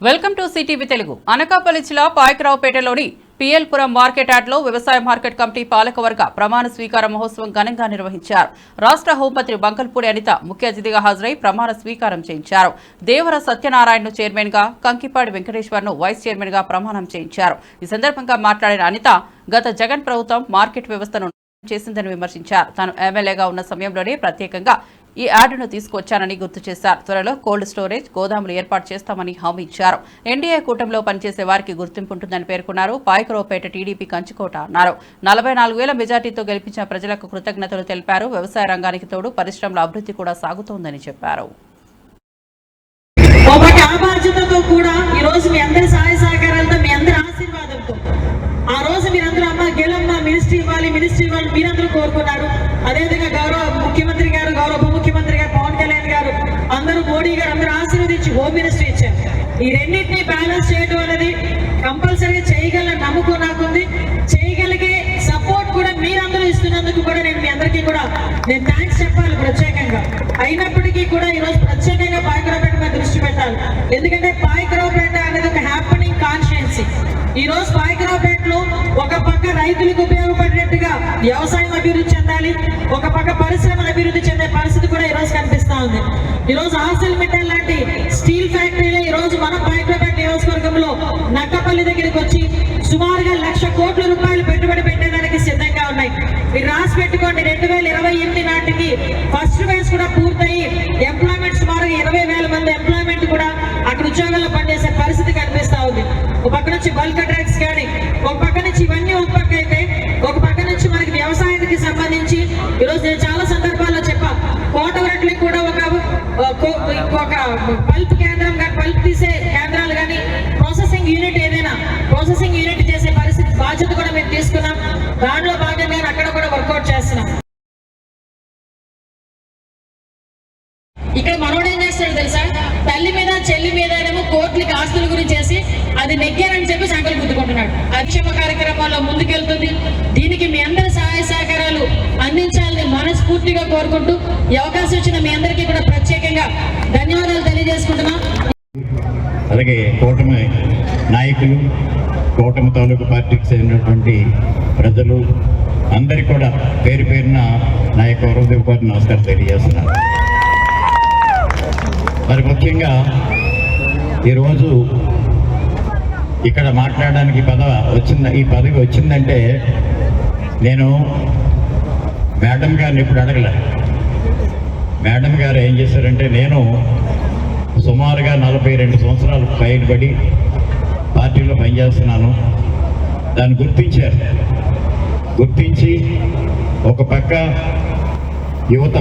Welcome to CTV Telugu. Anakapalli జిల్లా పాయకరావుపేటలోని P L Puram market యార్డ్లో వ్యవసాయ మార్కెట్ కమిటీ పాలకవర్గ ప్రమాణ స్వీకార మహోత్సవం ఘనంగా నిర్వహించారు. రాష్ట్ర హోంమంత్రి బంకల్పూడి అనిత ముఖ్య అతిథిగా హాజరై ప్రమాణ స్వీకారం చేయించారు. దేవర సత్యనారాయణను చైర్మన్గా కంకిపాడి వెంకటేశ్వర్ను వైస్ చైర్మన్గా ప్రమాణం చేయించారు. ఈ సందర్భంగా మాట్లాడిన అనిత గత జగన్ ప్రభుత్వం మార్కెట్ వ్యవస్థను చేసిందని విమర్శించారు. తాను ఎమ్మెల్యేగా ఉన్న సమయంలోనే ప్రత్యేకంగా ఈ యార్డును తీసుకొచ్చానని గుర్తు చేశారు. త్వరలో కోల్డ్ స్టోరేజ్ గోదాములు ఏర్పాటు చేస్తామని హామీ ఇచ్చారు. ఎన్డీఏ కూటమిలో పనిచేసే వారికి గుర్తింపు ఉంటుందని పేర్కొన్నారు. పాయకరావుపేట టీడీపీ కంచుకోట అన్నారు. నలభై నాలుగు వేల మెజార్టీతో గెలిపించిన ప్రజలకు కృతజ్ఞతలు తెలిపారు. వ్యవసాయ రంగానికి తోడు పరిశ్రమల అభివృద్ధి కూడా సాగుతోందని చెప్పారు. ఆ రోజు మీరందరూ అమ్మ గెలమ్మ మినిస్ట్రీ ఇవ్వాలి మినిస్ట్రీ ఇవ్వాలి మీరందరూ కోరుకున్నారు. అదేవిధంగా గౌరవ ముఖ్యమంత్రి అందరూ గారు అందరూ ఆశీర్వదించి హోమ్ మినిస్టర్ ఇచ్చారు. ఈ రెండింటిని బ్యాలెన్స్ చేయడం అనేది కంపల్సరీగా చేయగల నమ్మకం నాకుంది. చేయగలిగే సపోర్ట్ కూడా మీరందరూ ఇస్తున్నందుకు కూడా నేను మీ అందరికీ కూడా నేను థ్యాంక్స్ చెప్పాలి ప్రత్యేకంగా. అయినప్పటికీ కూడా ఈ రోజు ప్రత్యేకంగా పాయకరావుపేట మీద దృష్టి పెట్టాలి. ఎందుకంటే పాయకరావుపేట అనేది ఒక హ్యాపనింగ్ కాన్స్టిట్యున్సీ ఈ రోజు పాయకరావుపేటలో ఒక పక్క రైతులకు ఉపయోగపడే వ్యవసాయం అభివృద్ధి చెందాలి. ఒక పక్క పరిశ్రమలు అభివృద్ధి చెందే పరిస్థితి కూడా ఈ రోజు కనిపిస్తా ఉంది. ఈ రోజు మెటల్ లాంటి స్టీల్ ఫ్యాక్టరీలే ఈ రోజు మన పాయకరావుపేట నియోజకవర్గంలో నక్కపల్లి దగ్గరికి వచ్చి సుమారుగా లక్ష కోట్ల రూపాయలు పెట్టుబడి పెట్టేదానికి సిద్ధంగా ఉన్నాయి. మీరు రాసి పెట్టుకోండి రెండు వేల ఇరవై ఎనిమిది నాటికి ఫస్ట్ ఫేజ్ కూడా పూర్తయి ఎంప్లాయ్మెంట్ సుమారుగా ఇరవై వేల మంది ఎంప్లాయ్మెంట్ కూడా అక్కడ ఉద్యోగాల్లో పనిచేసే పరిస్థితి కనిపిస్తా ఉంది. ఒక పక్క నుంచి బల్క్ ఈరోజు నేను చాలా సందర్భాల్లో చెప్పా కోటవరట్లకి కూడా ఒక ఒక పల్ప్ కేంద్రం కానీ పల్ప్ తీసే కేంద్రాలు కానీ ప్రాసెసింగ్ యూనిట్ ఏదైనా ప్రాసెసింగ్ యూనిట్ చేసే పరిస్థితి బాధ్యత కూడా మేము తీసుకున్నాం. దాంట్లో భాగంగా అక్కడ కూడా వర్కౌట్ చేస్తున్నాం. ఇక్కడ మనోడు ఏం చేస్తాడు తెలుసా? తల్లి మీద చెల్లి మీద ఏమో కోర్టులకి ఆస్తుల గురించి చేసి అది నెగ్గారని చెప్పి సంకల్పించుకుంటున్నాడు. గుర్తుకుంటున్నాడు అక్షమ కార్యక్రమాల్లో ముందుకెళ్తుంది. దీనికి మీ అందరి సహాయ సహకారాలు మనస్ఫూర్తిగా కోరుకుంటూ ఈ అవకాశం ఇచ్చిన మీ అందరికీ కూడా ప్రత్యేకంగా ధన్యవాదాలు తెలియజేసుకుంటున్నాం. అలాగే కూటమి నాయకులు కూటమి తాలూకు పార్టీకి చెందినటువంటి ప్రజలు అందరికీ కూడా పేరు పేరున నా యొక్క హృదయపూర్వక నమస్కారం తెలియజేస్తున్నాను. మరి ముఖ్యంగా ఈరోజు ఇక్కడ మాట్లాడడానికి పదవ వచ్చింద ఈ పదవి వచ్చిందంటే నేను మేడం గారిని ఇప్పుడు అడగలే. మేడం గారు ఏం చేశారంటే నేను సుమారుగా నలభై రెండు సంవత్సరాలు పైబడి పార్టీలో పనిచేస్తున్నాను. దాన్ని గుర్తించారు. గుర్తించి ఒక పక్క యువత